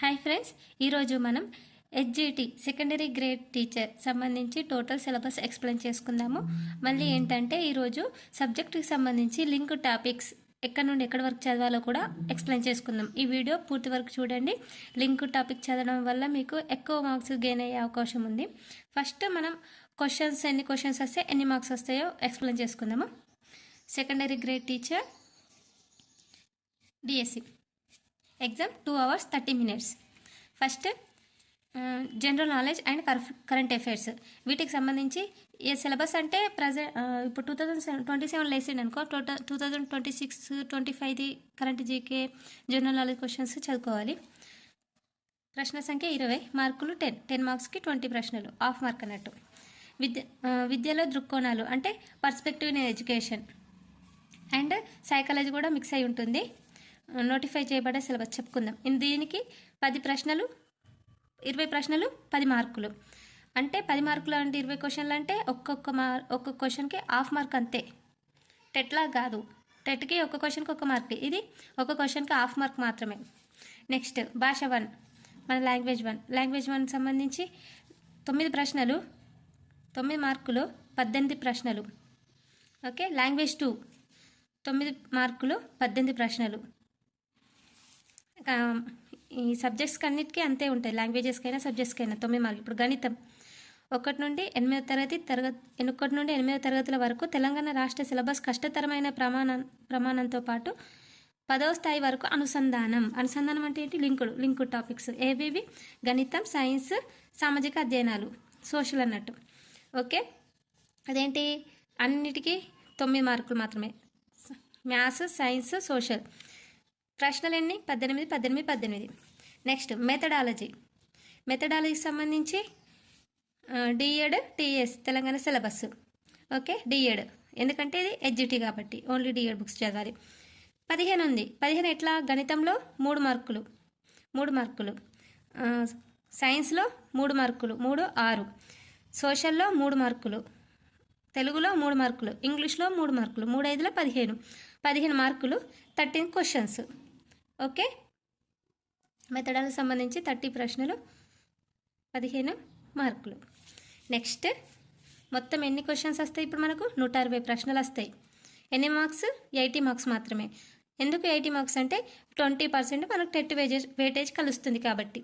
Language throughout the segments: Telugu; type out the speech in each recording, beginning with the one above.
హాయ్ ఫ్రెండ్స్ ఈరోజు మనం హెచ్జిటి సెకండరీ గ్రేడ్ టీచర్ సంబంధించి టోటల్ సిలబస్ ఎక్స్ప్లెయిన్ చేసుకుందాము. మళ్ళీ ఏంటంటే ఈరోజు సబ్జెక్టుకి సంబంధించి లింక్ టాపిక్స్ ఎక్కడి నుండి ఎక్కడి వరకు చదవాలో కూడా ఎక్స్ప్లెయిన్ చేసుకుందాం. ఈ వీడియో పూర్తి వరకు చూడండి. లింక్ టాపిక్ చదవడం వల్ల మీకు ఎక్కువ మార్క్స్ గెయిన్ అయ్యే అవకాశం ఉంది. ఫస్ట్ మనం క్వశ్చన్స్ ఎన్ని క్వశ్చన్స్ వస్తే ఎన్ని మార్క్స్ వస్తాయో ఎక్స్ప్లెయిన్ చేసుకుందాము. Secondary grade teacher DSC exam two hours thirty minutes. First general knowledge and current affairs. వీటికి సంబంధించి ఏ సిలబస్ అంటే ప్రజెంట్ ఇప్పుడు టూ థౌజండ్ ట్వంటీ సెవెన్ వేసిండు అనుకో two thousand twenty six twenty ఫైవ్ది current GK general knowledge questions చదువుకోవాలి. ప్రశ్న సంఖ్య ఇరవై మార్కులు టెన్ టెన్ మార్క్స్కి ట్వంటీ ప్రశ్నలు హాఫ్ మార్క్ అన్నట్టు. విద్య విద్యలో దృక్కోణాలు అంటే perspective in education and psychology కూడా మిక్స్ అయి ఉంటుంది. నోటిఫై చేయబడే సిలబస్ చెప్పుకుందాం. ఇన్ దీనికి పది ప్రశ్నలు ఇరవై ప్రశ్నలు పది మార్కులు. అంటే పది మార్కులు అంటే ఇరవై క్వశ్చన్లు అంటే ఒక్కొక్క మార్ ఒక్కొక్క క్వశ్చన్కి హాఫ్ మార్క్ అంతే. టెట్లా కాదు. టెట్కి ఒక క్వశ్చన్కి ఒక మార్క్. ఇది ఒక క్వశ్చన్కి హాఫ్ మార్క్ మాత్రమే. నెక్స్ట్ భాష వన్ మన లాంగ్వేజ్ వన్. లాంగ్వేజ్ వన్ సంబంధించి తొమ్మిది ప్రశ్నలు తొమ్మిది మార్కులు పద్దెనిమిది ప్రశ్నలు. ఓకే? లాంగ్వేజ్ టూ తొమ్మిది మార్కులు పద్దెనిమిది ప్రశ్నలు. ఈ సబ్జెక్ట్స్కి అన్నిటికీ అంతే ఉంటాయి. లాంగ్వేజెస్కైనా సబ్జెక్ట్స్కైనా తొమ్మిది మార్కులు. ఇప్పుడు గణితం. ఒకటి నుండి ఎనిమిదో తరగతి తరగతి ఒకటి నుండి ఎనిమిదో తరగతుల వరకు తెలంగాణ రాష్ట్ర సిలబస్ కష్టతరమైన ప్రమాణం ప్రమాణంతో పాటు పదవ స్థాయి వరకు అనుసంధానం. అనుసంధానం అంటే ఏంటి? లింకుడు లింకు టాపిక్స్. ఏవేవి? గణితం సైన్స్ సామాజిక అధ్యయనాలు. సోషల్ అన్నట్టు. ఓకే? అదేంటి? అన్నిటికీ తొమ్మిది మార్కులు మాత్రమే. Maths science social. ప్రశ్నలన్నీ పద్దెనిమిది పద్దెనిమిది పద్దెనిమిది. నెక్స్ట్ మెథడాలజీ మెథడాలజీకి సంబంధించి DEd TS Telangana syllabus okay DEd ఎందుకంటే ఇది ఎడ్జిటీ కాబట్టి ఓన్లీ డిఎడ్ బుక్స్ చదవాలి. పదిహేను ఉంది. పదిహేను ఎట్లా? గణితంలో మూడు మార్కులు. మూడు మార్కులు. సైన్స్లో మూడు మార్కులు. మూడు ఆరు. సోషల్లో మూడు మార్కులు. తెలుగులో మూడు మార్కులు. ఇంగ్లీష్లో మూడు మార్కులు. మూడు ఐదులో పదిహేను. పదిహేను మార్కులు. Thirteen questions okay? మెథడాలకు సంబంధించి థర్టీ ప్రశ్నలు పదిహేను మార్కులు. నెక్స్ట్ మొత్తం ఎన్ని క్వశ్చన్స్ వస్తాయి ఇప్పుడు మనకు? నూట అరవై ప్రశ్నలు వస్తాయి. ఎన్ని మార్క్స్? ఎయిటీ మార్క్స్ మాత్రమే. ఎందుకు ఎయిటీ మార్క్స్ అంటే ట్వంటీ పర్సెంట్ మనకు టెట్ వేజేజ్ వేటేజ్ కలుస్తుంది కాబట్టి.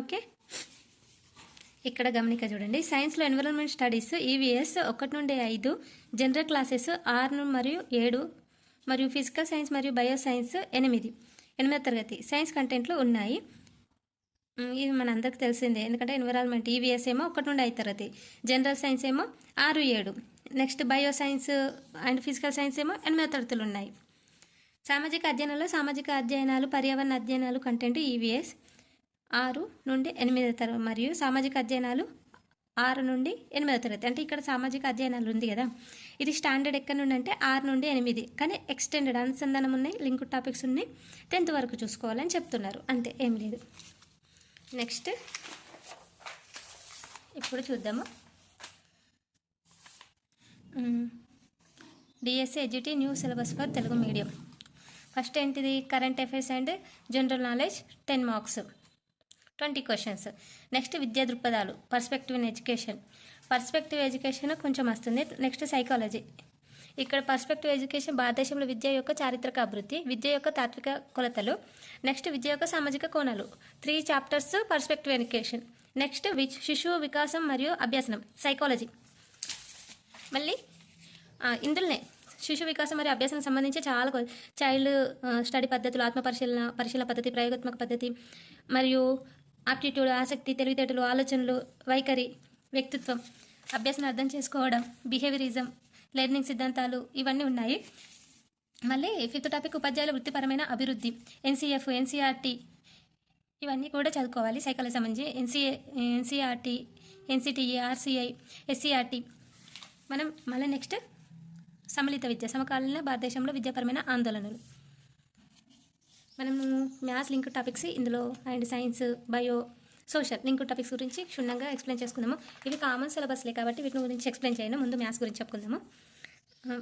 ఓకే? ఇక్కడ గమనిక చూడండి. సైన్స్లో ఎన్విరాన్మెంట్ స్టడీస్ ఈవీఎస్ ఒకటి నుండి ఐదు జనరల్ క్లాసెస్ ఆరు మరియు ఏడు మరియు ఫిజికల్ సైన్స్ మరియు బయో సైన్స్ ఎనిమిది. ఎనిమిదో తరగతి. సైన్స్ కంటెంట్లు ఉన్నాయి. ఇవి ఇది మన అందరికి తెలిసిందే. ఎందుకంటే ఎన్విరాన్మెంట్ ఈవీఎస్ ఏమో ఒకటి నుండి ఐదు తరగతి. జనరల్ సైన్స్ ఏమో ఆరు ఏడు. Next bio science and physical science ఏమో ఎనిమిదో తరగతులు ఉన్నాయి. సామాజిక అధ్యయనంలో సామాజిక అధ్యయనాలు పర్యావరణ అధ్యయనాలు కంటెంట్ ఈవీఎస్ ఆరు నుండి ఎనిమిదో తరగతి మరియు సామాజిక అధ్యయనాలు ఆరు నుండి ఎనిమిదో తరగతి. అంటే ఇక్కడ సామాజిక అధ్యయనాలు ఉంది కదా. ఇది స్టాండర్డ్ ఎక్కడి నుండి అంటే ఆరు నుండి ఎనిమిది. కానీ ఎక్స్టెండెడ్ అనుసంధానం ఉన్నాయి లింక్ టాపిక్స్ ఉన్నాయి. టెన్త్ వరకు చూసుకోవాలని చెప్తున్నారు. అంతే ఏం లేదు. నెక్స్ట్ ఇప్పుడు చూద్దాము. DSC ఎడ్యుటీ new syllabus for Telugu medium. First ఏంటిది? Current affairs and general knowledge ten marks. Twenty questions. Next విద్యా దృక్పథాలు perspective in education. Perspective education కొంచెం వస్తుంది. Next psychology. ఇక్కడ పర్స్పెక్టివ్ ఎడ్యుకేషన్ భారతదేశంలో విద్య యొక్క చారిత్రక అభివృద్ధి విద్య యొక్క తాత్విక కొలతలు నెక్స్ట్ విద్య యొక్క సామాజిక కోణాలు. Three chapters perspective education. Next వి శిశువు వికాసం మరియు అభ్యాసనం సైకాలజీ. మళ్ళీ ఇందులోనే శిశు వికాసం మరియు అభ్యాసం సంబంధించి చాలా చైల్డ్ స్టడీ పద్ధతులు ఆత్మ పరిశీలన పరిశీలన పద్ధతి ప్రయోగాత్మక పద్ధతి మరియు ఆప్టిట్యూడ్ ఆసక్తి తెలివితేటలు ఆలోచనలు వైఖరి వ్యక్తిత్వం అభ్యాసం అర్థం చేసుకోవడం బిహేవియరిజం లెర్నింగ్ సిద్ధాంతాలు ఇవన్నీ ఉన్నాయి. మళ్ళీ ఫిఫ్త్ టాపిక్ ఉపాధ్యాయుల వృత్తిపరమైన అభివృద్ధి ఎన్సీఎఫ్ ఎన్సీఆర్టీ ఇవన్నీ కూడా చదువుకోవాలి. సైకాలజీ సంబంధించి NCA NCERT NCTE RCI SCERT మనం మళ్ళీ నెక్స్ట్ సమ్మిళిత విద్య సమకాలీన భారతదేశంలో విద్యాపరమైన ఆందోళనలు. మనము మ్యాథ్స్ లింక్ టాపిక్స్ ఇందులో అండ్ సైన్స్ బయో సోషల్ ఇంకో టాపిక్స్ గురించి క్షుణ్ణంగా ఎక్స్ప్లెయిన్ చేసుకుందాము. ఇవి కామన్ సిలబస్లే కాబట్టి వీటి గురించి ఎక్స్ప్లెయిన్ చేయను. ముందు మ్యాథ్స్ గురించి చెప్పుకుందాము.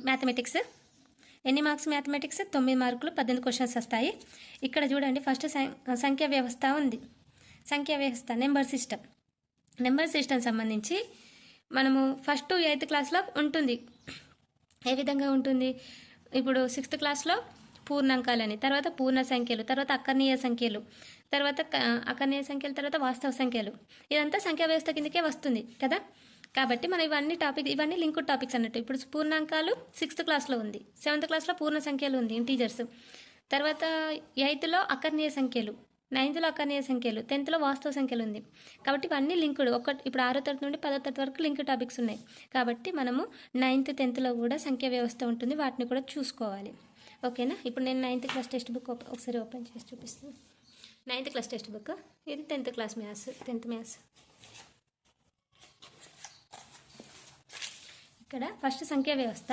మ్యాథమెటిక్స్. ఎన్ని మార్క్స్ మ్యాథమెటిక్స్? తొమ్మిది మార్కులు పద్దెనిమిది క్వశ్చన్స్ వస్తాయి. ఇక్కడ చూడండి ఫస్ట్ సం- సంఖ్యా వ్యవస్థ ఉంది. సంఖ్యా వ్యవస్థ నెంబర్ సిస్టమ్. నెంబర్ సిస్టమ్ సంబంధించి మనము ఫస్ట్ ఎయిత్ క్లాస్లో ఉంటుంది. ఏ విధంగా ఉంటుంది? ఇప్పుడు సిక్స్త్ క్లాస్లో పూర్ణాంకాలని తర్వాత పూర్ణ సంఖ్యలు తర్వాత అకర్ణీయ సంఖ్యలు తర్వాత అకర్ణీయ సంఖ్యలు తర్వాత వాస్తవ సంఖ్యలు. ఇదంతా సంఖ్యా వ్యవస్థ కిందకే వస్తుంది కదా? కాబట్టి మనం ఇవన్నీ టాపిక్ ఇవన్నీ లింక్డ్ టాపిక్స్ అన్నట్టు. ఇప్పుడు పూర్ణాంకాలు సిక్స్త్ క్లాస్లో ఉంది సెవెంత్ క్లాస్లో పూర్ణ సంఖ్యలు ఉంది ఇంటీజర్స్. తర్వాత ఎయిత్లో అకర్ణీయ సంఖ్యలు నైన్త్లో అకర్ణీయ సంఖ్యలు టెన్త్లో వాస్తవ సంఖ్యలు ఉంది. కాబట్టి ఇవన్నీ లింక్డ్ ఒక ఇప్పుడు ఆరో తరగతి నుండి పదో తరగతి వరకు లింక్ టాపిక్స్ ఉన్నాయి. కాబట్టి మనము నైన్త్ టెన్త్లో కూడా సంఖ్య వ్యవస్థ ఉంటుంది వాటిని కూడా చూసుకోవాలి. ఓకేనా? ఇప్పుడు నేను నైన్త్ క్లాస్ టెక్స్ట్ బుక్ ఒకసారి ఓపెన్ చేసి చూపిస్తాను. నైన్త్ క్లాస్ టెక్స్ట్ బుక్ ఇది tenth class maths tenth maths ఇక్కడ ఫస్ట్ సంఖ్యా వ్యవస్థ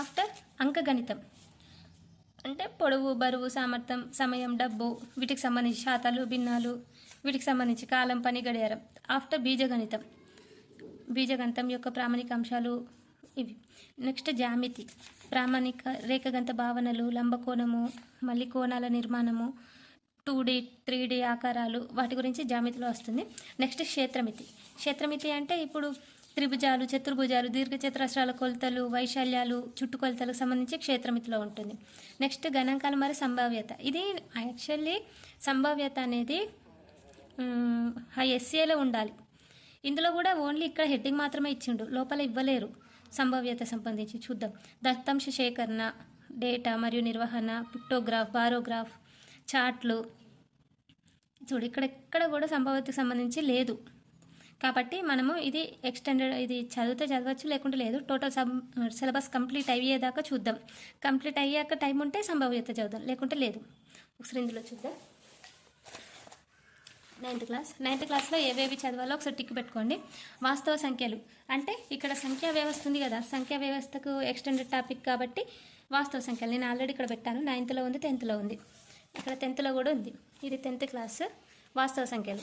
ఆఫ్టర్ అంకగణితం. అంటే పొడవు బరువు సామర్థ్యం సమయం డబ్బు వీటికి సంబంధించి శాతాలు భిన్నాలు వీటికి సంబంధించి కాలం పని గడియారం. ఆఫ్టర్ బీజగణితం. బీజగణితం యొక్క ప్రామాణిక అంశాలు ఇవి. నెక్స్ట్ జామితి ప్రామాణిక రేఖగంత భావనలు లంబకోణము మళ్ళీ కోణాల నిర్మాణము టూ డి త్రీ డీ ఆకారాలు వాటి గురించి జామితిలో వస్తుంది. నెక్స్ట్ క్షేత్రమితి. క్షేత్రమితి అంటే ఇప్పుడు త్రిభుజాలు చతుర్భుజాలు దీర్ఘచతురస్రాల కొలతలు వైశాల్యాలు చుట్టుకొలతలకు సంబంధించి క్షేత్రమితిలో ఉంటుంది. నెక్స్ట్ గణాంకాలు మరి సంభావ్యత. ఇది యాక్చువల్లీ సంభావ్యత అనేది ఎస్సీఏలో ఉండాలి. ఇందులో కూడా ఓన్లీ ఇక్కడ హెడ్డింగ్ మాత్రమే ఇచ్చిండు. లోపల ఇవ్వలేరు. సంభావ్యత సంబంధించి చూద్దాం. దత్తాంశ సేకరణ డేటా మరియు నిర్వహణ పిక్టోగ్రాఫ్ బారోగ్రాఫ్ చార్ట్లు. చూడు ఇక్కడ ఎక్కడ కూడా సంభావ్యతకు సంబంధించి లేదు. కాబట్టి మనము ఇది ఎక్స్టెండెడ్ ఇది చదివితే చదవచ్చు లేకుంటే లేదు. టోటల్ సబ్ సిలబస్ కంప్లీట్ అయ్యేదాకా చూద్దాం. కంప్లీట్ అయ్యాక టైం ఉంటే సంభావ్యత చదువుదాం లేకుంటే లేదు. ఒకసారి ఇందులో చూద్దాం. Ninth class. నైన్త్ క్లాస్లో ఏవేవి చదవాలో ఒకసారి టిక్ పెట్టుకోండి. వాస్తవ సంఖ్యలు. అంటే ఇక్కడ సంఖ్యా వ్యవస్థ ఉంది కదా. సంఖ్యా వ్యవస్థకు ఎక్స్టెండెడ్ టాపిక్ కాబట్టి వాస్తవ సంఖ్యలు. నేను ఆల్రెడీ ఇక్కడ పెట్టాను. నైన్త్లో ఉంది టెన్త్లో ఉంది. ఇక్కడ టెన్త్లో కూడా ఉంది. ఇది టెన్త్ క్లాస్ వాస్తవ సంఖ్యలు.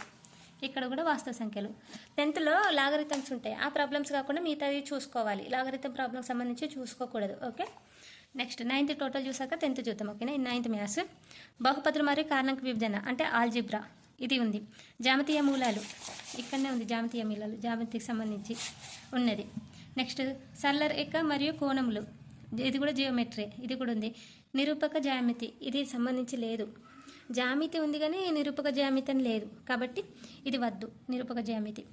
ఇక్కడ కూడా వాస్తవ సంఖ్యలు. టెన్త్లో లాగరిథమ్స్ ఉంటాయి. ఆ ప్రాబ్లమ్స్ కాకుండా మిగతాది చూసుకోవాలి. లాగరిథం ప్రాబ్లమ్స్ సంబంధించి చూసుకోకూడదు. ఓకే? నెక్స్ట్ నైన్త్ టోటల్ చూసాక టెన్త్ చూద్దాం. ఓకేనా? ఈ నైన్త్ మ్యాథ్స్. బహుపతులు మరియు కారణక విభజన అంటే ఆల్జిబ్రా. ఇది ఉంది. జామతీయ మూలాలు. ఇక్కడనే ఉంది జామతీయ మూలాలు. జామతికి సంబంధించి ఉన్నది. నెక్స్ట్ సరళ రేఖ మరియు కోణములు. ఇది కూడా జియోమెట్రీ. ఇది కూడా ఉంది. నిరూపక జామితి ఇది సంబంధించి లేదు. జామితి ఉంది కానీ నిరూపక జామితి అని లేదు. కాబట్టి ఇది వద్దు. నిరూపక జామితి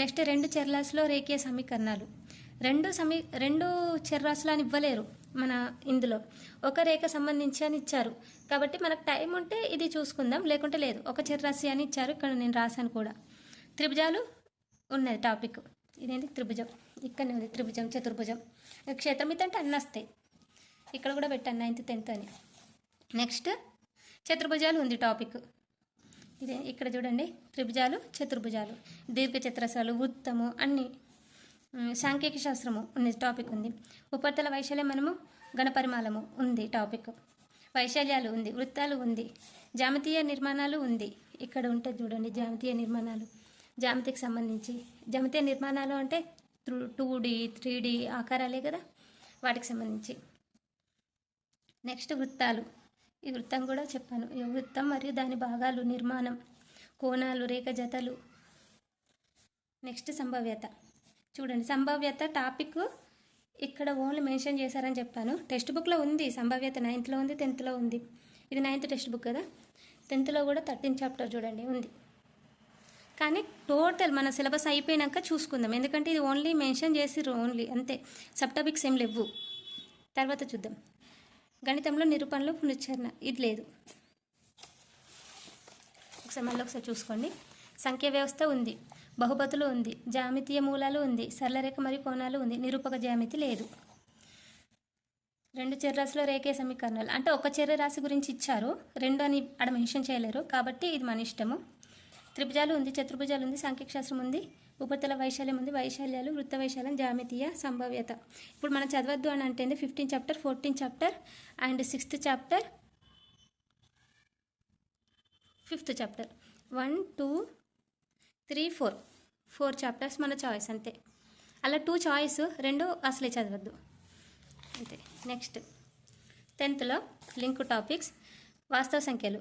నెక్స్ట్ రెండు చెర్లాస్లో రేఖీయ సమీకరణాలు. రెండు సమీ రెండు చెర్రాసులు అని ఇవ్వలేరు. మన ఇందులో. ఒక రేఖ సంబంధించి అని ఇచ్చారు. కాబట్టి మనకు టైం ఉంటే ఇది చూసుకుందాం. లేకుంటే లేదు. ఒక చిర్రాశి అని ఇచ్చారు. ఇక్కడ నేను రాశాను కూడా. త్రిభుజాలు ఉన్నది టాపిక్. ఇదేంటి? త్రిభుజం. ఇక్కడనే ఉంది. త్రిభుజం చతుర్భుజం. క్షేత్రమితి అంటే అన్నీ వస్తాయి ఇక్కడ కూడా పెట్టాను. నైన్త్ టెన్త్ అని. నెక్స్ట్ చతుర్భుజాలు ఉంది టాపిక్. ఇదే ఇక్కడ చూడండి. త్రిభుజాలు చతుర్భుజాలు. దీర్ఘ చతురస్రాలు వృత్తము అన్ని. సాంఖ్యక శాస్త్రము ఉంది టాపిక్ ఉంది. ఉపరితల వైశాల్యం మనము గణపరిమాలము ఉంది టాపిక్ వైశాల్యాలు ఉంది వృత్తాలు ఉంది జామతీయ నిర్మాణాలు ఉంది. ఇక్కడ ఉంటుంది చూడండి జామతీయ నిర్మాణాలు. జామతికి సంబంధించి జామతీయ నిర్మాణాలు అంటే టూ డి త్రీ డి ఆకారాలే కదా? వాటికి సంబంధించి. నెక్స్ట్ వృత్తాలు. ఈ వృత్తం కూడా చెప్పాను. ఈ వృత్తం మరియు దాని భాగాలు నిర్మాణం కోణాలు రేఖ జతలు నెక్స్ట్ సంభావ్యత. చూడండి. సంభావ్యత టాపిక్ ఇక్కడ ఓన్లీ మెన్షన్ చేశారని చెప్పాను. టెక్స్ట్ బుక్లో ఉంది సంభావ్యత. నైన్త్లో ఉంది టెన్త్లో ఉంది. ఇది నైన్త్ టెక్స్ట్ బుక్ కదా? టెన్త్లో కూడా థర్టీన్ చాప్టర్ చూడండి ఉంది. కానీ టోటల్ మన సిలబస్ అయిపోయినాక చూసుకుందాం. ఎందుకంటే ఇది ఓన్లీ మెన్షన్ చేసిర్రు ఓన్లీ అంతే. సబ్ టాపిక్స్ ఏం లేవు తర్వాత చూద్దాం. గణితంలో నిరూపణలో పునశ్చరణ. ఇది లేదు. ఒకసారి మళ్ళీ ఒకసారి చూసుకోండి. సంఖ్య వ్యవస్థ ఉంది. బహుపతులు ఉంది. జామితీయ మూలాలు ఉంది. సరళరేఖ మరియు కోణాలు ఉంది. నిరూపక జామితి లేదు. రెండు చర్రాశిలో రేఖే సమీకరణాలు. అంటే ఒక చర్య రాశి గురించి ఇచ్చారు. రెండు అని అక్కడ మెన్షన్ చేయలేరు. కాబట్టి ఇది మన ఇష్టము. త్రిభుజాలు ఉంది చతుర్భుజాలు ఉంది సాంఖ్యశాస్త్రం ఉంది ఉపరితల వైశాల్యం ఉంది వైశాల్యాలు వృత్త వైశాల్యం జామితీయ సంభావ్యత. ఇప్పుడు మనం చదవద్దు అని అంటే fifteen chapter fourteen chapter and sixth chapter fifth chapter one two three four. Four chapters మన చాయిస్ అంతే. అలా టూ చాయిస్ రెండు అసలే చదవద్దు. అంతే. నెక్స్ట్. టెన్త్లో లింక్ టాపిక్స్ వాస్తవ సంఖ్యలు.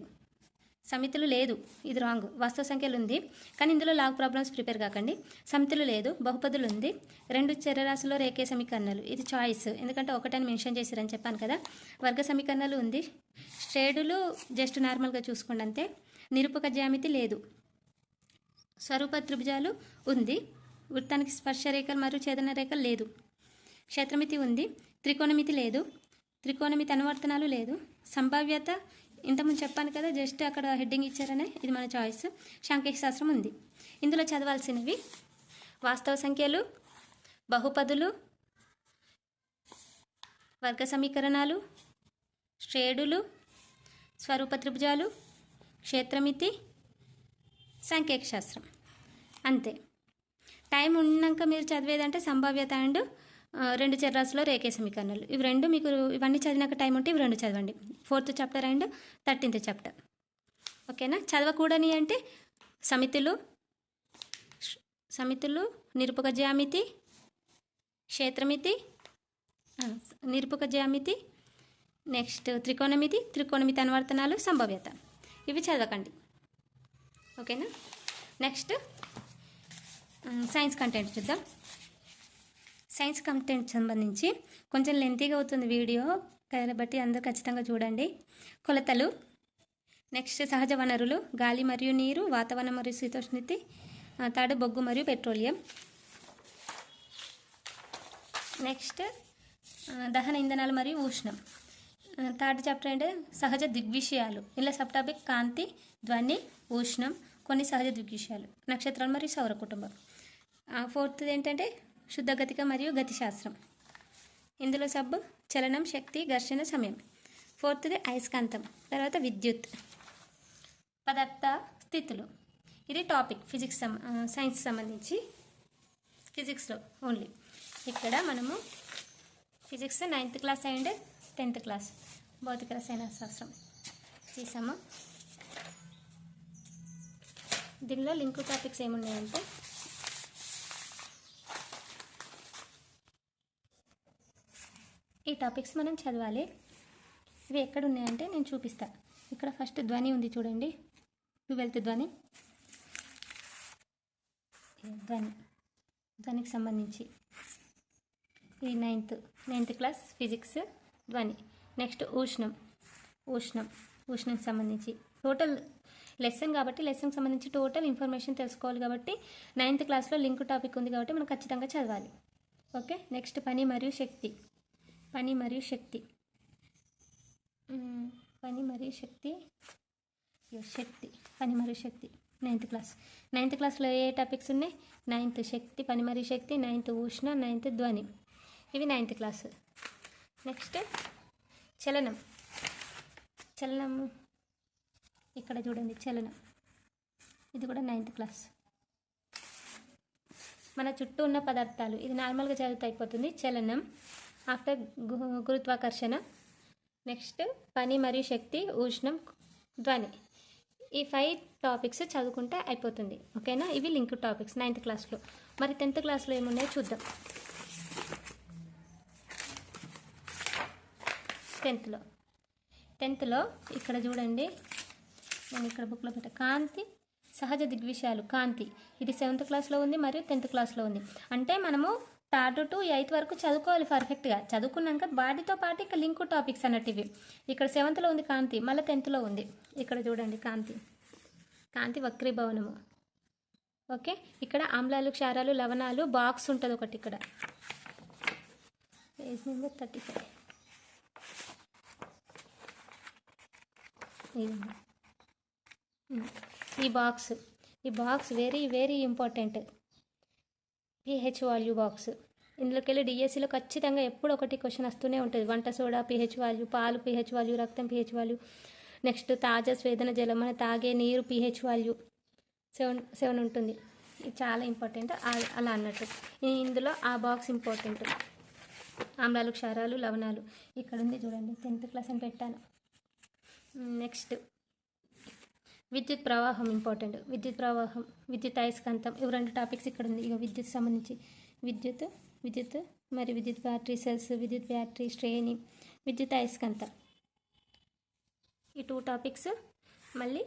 సమితులు లేదు. ఇది రాంగ్. వాస్తవ సంఖ్యలు ఉంది. కానీ ఇందులో లాగ్ ప్రాబ్లమ్స్ ప్రిపేర్ కాకండి. సమితులు లేదు. బహుపదులు ఉంది. రెండు చరరాశిలో రేఖే సమీకరణాలు. ఇది చాయిస్. ఎందుకంటే ఒకటని మెన్షన్ చేశారని చెప్పాను కదా. వర్గ సమీకరణాలు ఉంది. షేడులు జస్ట్ నార్మల్గా చూసుకోండి అంతే నిరూపక జ్యామితి లేదు. స్వరూప త్రిభుజాలు ఉంది. వృత్తానికి స్పర్శ రేఖలు మరియు ఛేదన రేఖలు లేదు. క్షేత్రమితి ఉంది. త్రికోణమితి లేదు. త్రికోణమితి అనువర్తనాలు లేదు. సంభావ్యత ఇంతకుముందు చెప్పాను కదా జస్ట్ అక్కడ హెడ్డింగ్ ఇచ్చారనే ఇది మన చాయిస్. శాస్త్రం ఉంది. ఇందులో చదవాల్సినవి వాస్తవ సంఖ్యలు బహుపదులు వర్గ సమీకరణాలు షేడులు స్వరూప త్రిభుజాలు క్షేత్రమితి సాంఖ్యక శాస్త్రం. అంతే. టైం ఉన్నాక మీరు చదివేదంటే సంభావ్యత అండ్ రెండు చర్రాసులో రేఖే సమీకరణాలు. ఇవి రెండు మీకు ఇవన్నీ చదివినాక టైం ఉంటే ఇవి రెండు చదవండి. Fourth chapter and thirteenth chapter. ఓకేనా? చదవకూడని అంటే సమితులు సమితులు నిరుపక జ్యామితి క్షేత్రమితి నిరుపక జ్యామితి నెక్స్ట్ త్రికోణమితి త్రికోణమితి అనువర్తనాలు సంభావ్యత. ఇవి చదవకండి. ఓకేనా? నెక్స్ట్ సైన్స్ కంటెంట్ చూద్దాం. సైన్స్ కంటెంట్ సంబంధించి కొంచెం లెంతీగా అవుతుంది వీడియో కాబట్టి అందరూ ఖచ్చితంగా చూడండి. కొలతలు. నెక్స్ట్ సహజ వనరులు గాలి మరియు నీరు వాతావరణం మరియు శీతోష్ణితి తాడు బొగ్గు మరియు పెట్రోలియం. నెక్స్ట్ దహన ఇంధనాలు మరియు ఉష్ణం. థర్డ్ చాప్టర్ అంటే సహజ దిగ్విషయాలు. ఇలా సబ్ టాపిక్ కాంతి ధ్వని ఉష్ణం కొన్ని సహజ దిగ్విషయాలు. నక్షత్రాలు మరియు సౌర కుటుంబం. ఫోర్త్ది ఏంటంటే శుద్ధగతిక మరియు గతిశాస్త్రం ఇందులో సబ్బు చలనం శక్తి ఘర్షణ సమయం. ఫోర్త్ది అయస్కాంతం తర్వాత విద్యుత్. పదార్థ స్థితులు. ఇది టాపిక్ ఫిజిక్స్ సం సైన్స్ సంబంధించి ఫిజిక్స్లో ఓన్లీ. ఇక్కడ మనము physics ninth class and tenth class భౌతిక రసాయన శాస్త్రం చేసాము. దీనిలో లింక్ టాపిక్స్ ఏమున్నాయంటే ఈ టాపిక్స్ మనం చదవాలి. ఇవి ఎక్కడ ఉన్నాయంటే నేను చూపిస్తా. ఇక్కడ ఫస్ట్ ధ్వని ఉంది చూడండి. ట్వెల్త్ ధ్వని. ధ్వని. ధ్వనికి సంబంధించి. ఈ నైన్త్ నైన్త్ క్లాస్ ఫిజిక్స్ ధ్వని. నెక్స్ట్ ఉష్ణం. ఉష్ణం. ఉష్ణంకి సంబంధించి. టోటల్ లెసన్ కాబట్టి లెసన్కి సంబంధించి టోటల్ ఇన్ఫర్మేషన్ తెలుసుకోవాలి కాబట్టి నైన్త్ క్లాస్లో లింక్ టాపిక్ ఉంది కాబట్టి మనం ఖచ్చితంగా చదవాలి. ఓకే నెక్స్ట్ పని మరియు శక్తి. పని మరియు శక్తి. పని మరియు శక్తి. శక్తి. పని మరియు శక్తి. Ninth class. నైన్త్ క్లాస్లో ఏ టాపిక్స్ ఉన్నాయి? నైన్త్ శక్తి పని మరియు శక్తి నైన్త్ ఉష్ణ నైన్త్ ధ్వని. ఇవి నైన్త్ క్లాస్. నెక్స్ట్ చలనం. చలనం ఇక్కడ చూడండి చలనం. ఇది కూడా నైన్త్ క్లాస్. మన చుట్టూ ఉన్న పదార్థాలు ఇది నార్మల్గా చదివితే అయిపోతుంది. చలనం. ఆఫ్టర్ గురుత్వాకర్షణ. నెక్స్ట్ పని మరియు శక్తి ఉష్ణం ధ్వని. ఈ ఫైవ్ టాపిక్స్ చదువుకుంటే అయిపోతుంది. ఓకేనా? ఇవి లింక్ టాపిక్స్ నైన్త్ క్లాస్లో మరి టెన్త్ క్లాస్లో ఏమున్నాయో చూద్దాం. టెన్త్లో టెన్త్లో ఇక్కడ చూడండి. నేను ఇక్కడ బుక్లో పెట్టా. కాంతి సహజ దిగ్విషయాలు. కాంతి. ఇది సెవెంత్ క్లాస్లో ఉంది మరియు టెన్త్ క్లాస్లో ఉంది. అంటే మనము థర్డ్ టు ఎయిత్ వరకు చదువుకోవాలి పర్ఫెక్ట్గా చదువుకున్నాక వాటితో పాటు ఇక లింక్ టాపిక్స్ అన్నట్టు ఇవి ఇక్కడ సెవెంత్లో ఉంది కాంతి మళ్ళీ టెన్త్లో ఉంది. ఇక్కడ చూడండి కాంతి. కాంతి వక్రీభవనము. ఓకే ఇక్కడ ఆమ్లాలు క్షారాలు లవణాలు బాక్స్ ఉంటుంది ఒకటి ఇక్కడ. పేజ్ నెంబర్ థర్టీ ఫైవ్ ఈ బాక్స్ ఈ box very very important pH value box ఇందులోకి వెళ్ళి డిఎస్సిలో ఖచ్చితంగా ఎప్పుడు ఒకటి క్వశ్చన్ వస్తూనే ఉంటుంది. వంట సోడా పిహెచ్ వాల్యూ పాలు పిహెచ్ వాల్యూ రక్తం పిహెచ్ వాల్యూ నెక్స్ట్ తాజా స్వేదన జలం మన తాగే నీరు పిహెచ్ వాల్యూ సెవెన్ సెవెన్ ఉంటుంది. ఇది చాలా ఇంపార్టెంట్ అలా అన్నట్టు. ఇందులో ఆ బాక్స్ ఇంపార్టెంట్ ఆమ్లాలు క్షారాలు లవణాలు. ఇక్కడ ఉంది చూడండి. టెన్త్ క్లాస్ అని పెట్టాను. నెక్స్ట్ విద్యుత్ ప్రవాహం ఇంపార్టెంట్. విద్యుత్ ప్రవాహం విద్యుత్ అయస్కాంతం ఇవి రెండు టాపిక్స్ ఇక్కడ ఉంది. ఇక విద్యుత్ సంబంధించి. విద్యుత్ విద్యుత్ మరి విద్యుత్ బ్యాటరీ సెల్స్ విద్యుత్ బ్యాటరీ శ్రేణి విద్యుత్ అయస్కాంతం. ఈ టూ టాపిక్స్ మళ్ళీ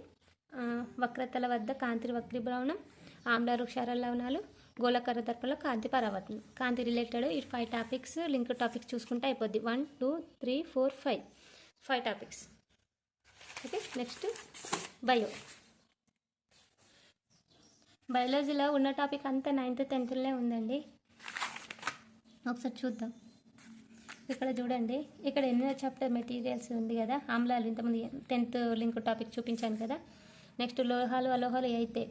వక్రతల వద్ద కాంతి వక్రీభవనం ఆమ్లారు క్షార లవణాలు గోళకర దర్పంలో కాంతి పరావర్తనం. కాంతి రిలేటెడ్ ఈ ఫైవ్ టాపిక్స్ లింక్ టాపిక్స్ చూసుకుంటే అయిపోద్ది. One two three four five. Five topics. Okay next bio బయాలజీలో ఉన్న టాపిక్ అంతా నైన్త్ టెన్త్లోనే ఉందండి. ఒకసారి చూద్దాం. ఇక్కడ చూడండి ఇక్కడ ఎన్నో చాప్టర్ మెటీరియల్స్ ఉంది కదా ఆమ్లాలు ఇంతమంది టెన్త్ లింక్ టాపిక్ చూపించాను కదా. నెక్స్ట్ లోహాలు అలోహాలు అయితే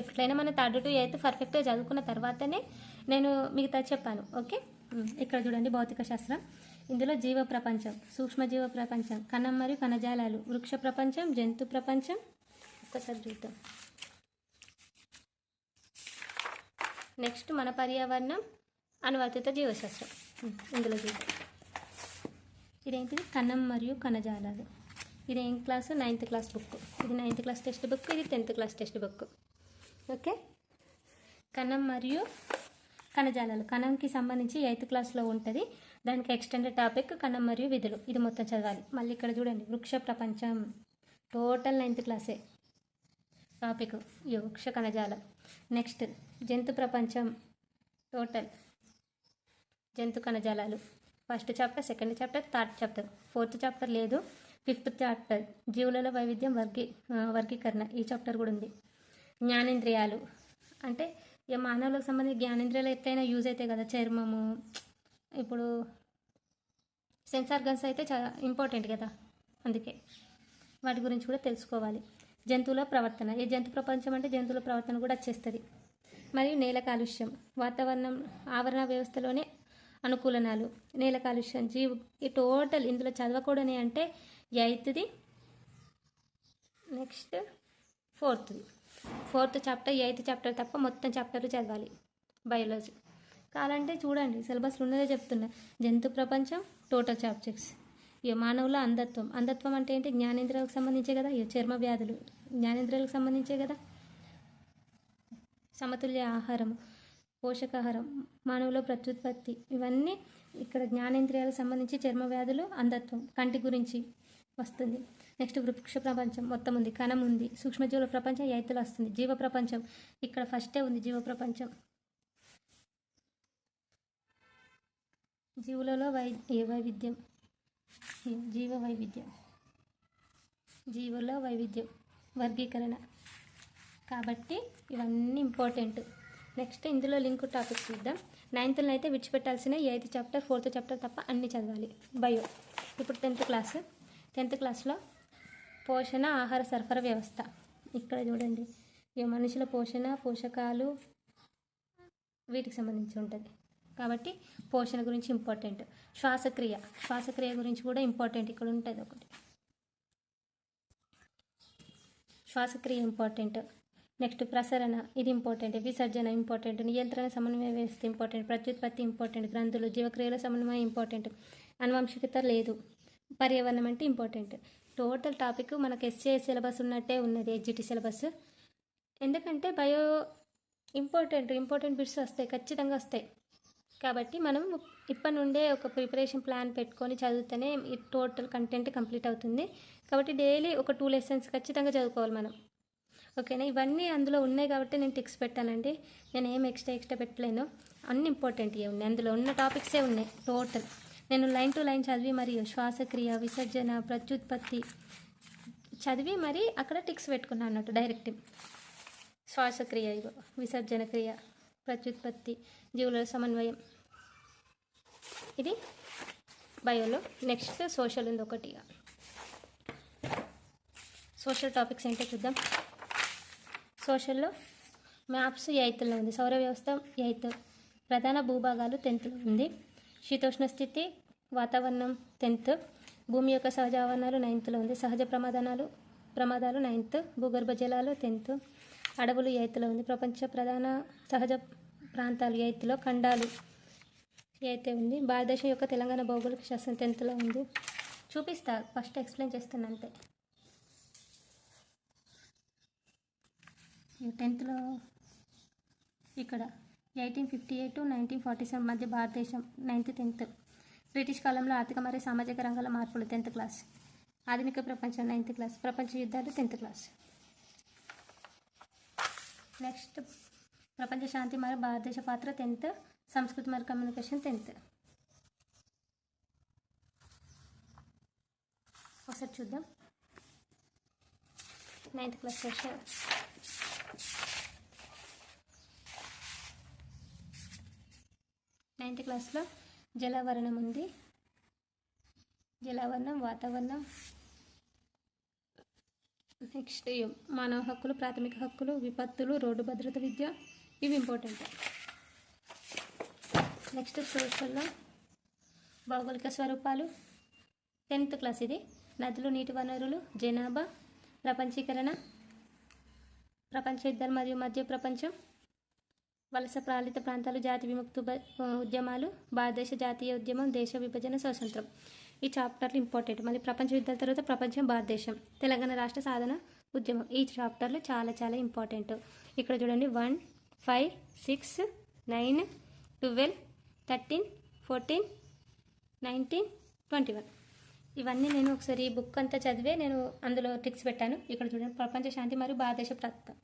ఎప్పుడైనా మన థర్డ్ టు ఎయిత్ పర్ఫెక్ట్గా చదువుకున్న తర్వాతనే నేను మిగతా చెప్పాను ఓకే? ఇక్కడ చూడండి భౌతిక శాస్త్రం. ఇందులో జీవ ప్రపంచం సూక్ష్మజీవ ప్రపంచం కణం మరియు కణజాలాలు వృక్ష ప్రపంచం జంతు ప్రపంచం. ఒక్కసారి చూద్దాం. నెక్స్ట్ మన పర్యావరణం అనువర్తిత జీవశాస్త్రం. ఇందులో చూద్దాం. ఇదేంటిది? కణం మరియు కణజాలాలు. ఇది ఏం క్లాసు నైన్త్ క్లాస్ బుక్ ఇది నైన్త్ క్లాస్ టెక్స్ట్ బుక్ ఇది tenth class text book okay కణం మరియు కణజాలాలు. కణంకి సంబంధించి ఎయిత్ క్లాస్లో ఉంటుంది. దానికి ఎక్స్టెండెడ్ టాపిక్ కణం మరియు విధులు. ఇది మొత్తం చదవాలి. మళ్ళీ ఇక్కడ చూడండి. వృక్ష ప్రపంచం. టోటల్ నైన్త్ క్లాసే టాపిక్ ఈ వృక్ష కణజాలం. నెక్స్ట్ జంతు ప్రపంచం. టోటల్ జంతు కణజాలాలు. First chapter second chapter third chapter fourth chapter లేదు. ఫిఫ్త్ చాప్టర్ జీవులలో వైవిధ్యం వర్గీ వర్గీకరణ. ఈ చాప్టర్ కూడా ఉంది. జ్ఞానేంద్రియాలు. అంటే ఇక మానవులకు సంబంధించి జ్ఞానేంద్రియాలు ఎట్లయినా యూజ్ అవుతాయి కదా. చర్మము ఇప్పుడు సెన్సార్ గన్స్ అయితే చాలా ఇంపార్టెంట్ కదా అందుకే. వాటి గురించి కూడా తెలుసుకోవాలి. జంతువుల ప్రవర్తన ఏ జంతు ప్రపంచం అంటే జంతువుల ప్రవర్తన కూడా వచ్చేస్తుంది. మరియు నేల కాలుష్యం వాతావరణం ఆవరణ వ్యవస్థలోనే అనుకూలనాలు. నేల కాలుష్యం జీవ ఈ టోటల్ ఇందులో చదవకూడని అంటే ఎయిత్ది నెక్స్ట్ ఫోర్త్ది. ఫోర్త్ చాప్టర్ ఎయిత్ చాప్టర్ తప్ప మొత్తం చాప్టర్లు చదవాలి. బయాలజీ. కావాలంటే చూడండి సిలబస్లో ఉన్నదే చెప్తున్నా. జంతు ప్రపంచం టోటల్ సబ్జెక్ట్స్ ఇక మానవుల అంధత్వం. అంధత్వం అంటే ఏంటి? జ్ఞానేంద్రియాలకు సంబంధించే కదా? ఇక చర్మ వ్యాధులు. జ్ఞానేంద్రియాలకు సంబంధించే కదా? సమతుల్య ఆహారం పోషకాహారం మానవుల ప్రత్యుత్పత్తి. ఇవన్నీ ఇక్కడ జ్ఞానేంద్రియాలకు సంబంధించి చర్మ వ్యాధులు అంధత్వం. కంటి గురించి వస్తుంది. నెక్స్ట్ వృక్ష ప్రపంచం. మొత్తం ఉంది. కణం ఉంది. సూక్ష్మజీవుల ప్రపంచం ఎయిత్లో వస్తుంది. జీవ ప్రపంచం. ఇక్కడ ఫస్టే ఉంది జీవ ప్రపంచం. జీవులలో వై ఏ వైవిధ్యం? జీవ వైవిధ్యం. జీవుల వైవిధ్యం. వర్గీకరణ. కాబట్టి ఇవన్నీ ఇంపార్టెంట్. నెక్స్ట్ ఇందులో లింక్ టాపిక్ చూద్దాం. నైన్త్లో అయితే విడిచిపెట్టాల్సిన ఎయిత్ చాప్టర్ ఫోర్త్ చాప్టర్ తప్ప అన్నీ చదవాలి. బయో. ఇప్పుడు టెన్త్ క్లాస్. టెన్త్ క్లాస్లో పోషణ ఆహార సరఫరా వ్యవస్థ. ఇక్కడ చూడండి. ఈ మనుషుల పోషణ పోషకాలు వీటికి సంబంధించి ఉంటుంది. కాబట్టి పోషణ గురించి ఇంపార్టెంట్. శ్వాసక్రియ. శ్వాసక్రియ గురించి కూడా ఇంపార్టెంట్. ఇక్కడ ఉంటుంది ఒకటి. శ్వాసక్రియ ఇంపార్టెంట్. నెక్స్ట్ ప్రసరణ. ఇది ఇంపార్టెంట్. విసర్జన ఇంపార్టెంట్. నియంత్రణ సమన్వయ వ్యవస్థ ఇంపార్టెంట్. ప్రత్యుత్పత్తి ఇంపార్టెంట్. గ్రంథులు జీవక్రియల సమన్వయం ఇంపార్టెంట్. అనువంశికత లేదు. పర్యావరణం అంటే ఇంపార్టెంట్. టోటల్ టాపిక్ మనకు ఎస్ఏ సిలబస్ ఉన్నట్టే ఉన్నది ఎడ్జిటి సిలబస్. ఎందుకంటే బయో ఇంపార్టెంట్. ఇంపార్టెంట్ బిట్స్ వస్తాయి. ఖచ్చితంగా వస్తాయి. కాబట్టి మనం ఇప్పటి నుండే ఒక ప్రిపరేషన్ ప్లాన్ పెట్టుకొని చదివితేనే ఈ టోటల్ కంటెంట్ కంప్లీట్ అవుతుంది. కాబట్టి డైలీ ఒక టూ లెసన్స్ ఖచ్చితంగా చదువుకోవాలి మనం. ఓకేనా ఇవన్నీ అందులో ఉన్నాయి కాబట్టి నేను టిక్స్ పెట్టానండి. నేను ఏం ఎక్స్ట్రా ఎక్స్ట్రా పెట్టలేను. అన్ని ఇంపార్టెంట్ ఉన్నాయి. అందులో ఉన్న టాపిక్సే ఉన్నాయి. టోటల్ నేను లైన్ టు లైన్ చదివి మరియు శ్వాసక్రియ విసర్జన ప్రత్యుత్పత్తి చదివి మరి అక్కడ టిక్స్ పెట్టుకున్నాను అన్నట్టు డైరెక్ట్ శ్వాసక్రియ ఇగో విసర్జన క్రియ. ప్రత్యుత్పత్తి జీవుల సమన్వయం. ఇది బయోలో నెక్స్ట్ సోషల్ ఉంది ఒకటి సోషల్ టాపిక్స్ ఏంటో చూద్దాం. సోషల్లో మ్యాప్స్ ఎయిత్లో ఉంది. సౌర వ్యవస్థ ఎయిత్. ప్రధాన భూభాగాలు టెన్త్లో ఉంది. శీతోష్ణ స్థితి వాతావరణం టెన్త్. భూమి యొక్క సహజ ఆవరణాలు నైన్త్లో ఉంది. సహజ ప్రమాదాలు ప్రమాదాలు నైన్త్. భూగర్భ జలాలు టెన్త్. అడవులు ఎయిత్లో ఉంది. ప్రపంచ ప్రధాన సహజ ప్రాంతాలు ఎయిత్లో ఖండాలు ఎయితే ఉంది. భారతదేశం యొక్క తెలంగాణ భౌగోళిక శాస్త్రం టెన్త్లో ఉంది. చూపిస్తా. ఫస్ట్ ఎక్స్ప్లెయిన్ చేస్తాను అంతే. టెన్త్లో ఇక్కడ eighteen fifty eight to nineteen forty seven మధ్య భారతదేశం నైన్త్ టెన్త్. బ్రిటిష్ కాలంలో ఆర్థిక మరియు సామాజిక రంగాల మార్పులు టెన్త్ క్లాస్. ఆధునిక ప్రపంచం నైన్త్ క్లాస్. ప్రపంచ యుద్ధాలు టెన్త్ క్లాస్. నెక్స్ట్ ప్రపంచ శాంతి మరియు భారతదేశ పాత్ర టెన్త్ సంస్కృతి మరియు కమ్యూనికేషన్ టెన్త్. ఒకసారి చూద్దాం. నైన్త్ క్లాస్ క్వశ్చన్ నైన్త్ క్లాస్లో జలవరణం ఉంది. జలవరణం వాతావరణం. నెక్స్ట్ మానవ హక్కులు ప్రాథమిక హక్కులు విపత్తులు రోడ్డు భద్రత విద్య ఇవి ఇంపార్టెంట్ నెక్స్ట్ సోషల్లో భౌగోళిక స్వరూపాలు. టెన్త్ క్లాస్ ఇది. నదులు నీటి వనరులు జనాభా ప్రపంచీకరణ ప్రపంచ యుద్ధాలు మరియు మధ్య ప్రపంచం. వలస పాలిత ప్రాంతాలు జాతి విముక్తి ఉద్యమాలు భారతదేశ జాతీయ ఉద్యమం దేశ విభజన స్వతంత్రం. ఈ చాప్టర్లు ఇంపార్టెంట్. మళ్ళీ ప్రపంచ యుద్ధాల తర్వాత ప్రపంచం భారతదేశం. తెలంగాణ రాష్ట్ర సాధన ఉద్యమం. ఈ చాప్టర్లు చాలా చాలా ఇంపార్టెంట్. ఇక్కడ చూడండి. One five six nine twelve thirteen fourteen nineteen twenty one. ఇవన్నీ నేను ఒకసారి బుక్ అంతా చదివే నేను అందులో ట్రిక్స్ పెట్టాను. ఇక్కడ చూడండి. ప్రపంచ శాంతి మరియు భారతదేశ ప్రాంతం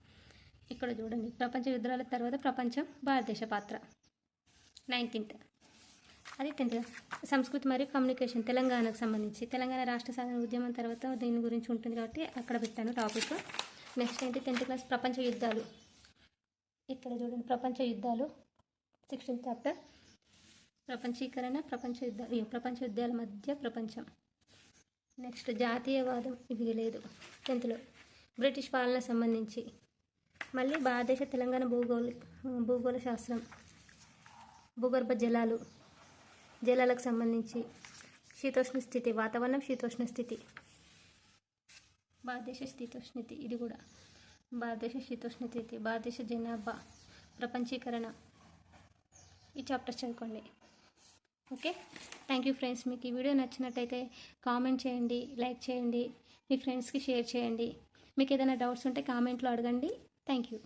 ఇక్కడ చూడండి. ప్రపంచ యుద్ధాల తర్వాత ప్రపంచం భారతదేశ పాత్ర. నైన్టీన్త్. అది టెన్త్. సంస్కృతి మరియు కమ్యూనికేషన్ తెలంగాణకు సంబంధించి. తెలంగాణ రాష్ట్ర సాధన ఉద్యమం తర్వాత దీని గురించి ఉంటుంది కాబట్టి అక్కడ పెట్టాను టాపిక్. నెక్స్ట్ ఏంటి? టెన్త్ క్లాస్ ప్రపంచ యుద్ధాలు. ఇక్కడ చూడండి. ప్రపంచ యుద్ధాలు. Sixteenth chapter. ప్రపంచీకరణ ప్రపంచ యుద్ధాలు ప్రపంచ యుద్ధాల మధ్య ప్రపంచం. నెక్స్ట్ జాతీయవాదం. ఇది లేదు. టెన్త్లో. బ్రిటిష్ పాలన సంబంధించి. మళ్ళీ భారతదేశ తెలంగాణ భూగోళ భూగోళ శాస్త్రం భూగర్భ జలాలు జలాలకు సంబంధించి శీతోష్ణ స్థితి వాతావరణం శీతోష్ణ స్థితి. భారతదేశ శీతోష్ణితి ఇది కూడా భారతదేశ శీతోష్ణ స్థితి భారతదేశ జనాభా ప్రపంచీకరణ. ఈ చాప్టర్స్ చదువుకోండి. ఓకే? థ్యాంక్ యూ ఫ్రెండ్స్ మీకు ఈ వీడియో నచ్చినట్టయితే కామెంట్ చేయండి లైక్ చేయండి మీ ఫ్రెండ్స్కి షేర్ చేయండి. మీకు ఏదైనా డౌట్స్ ఉంటే కామెంట్లో అడగండి. Thank you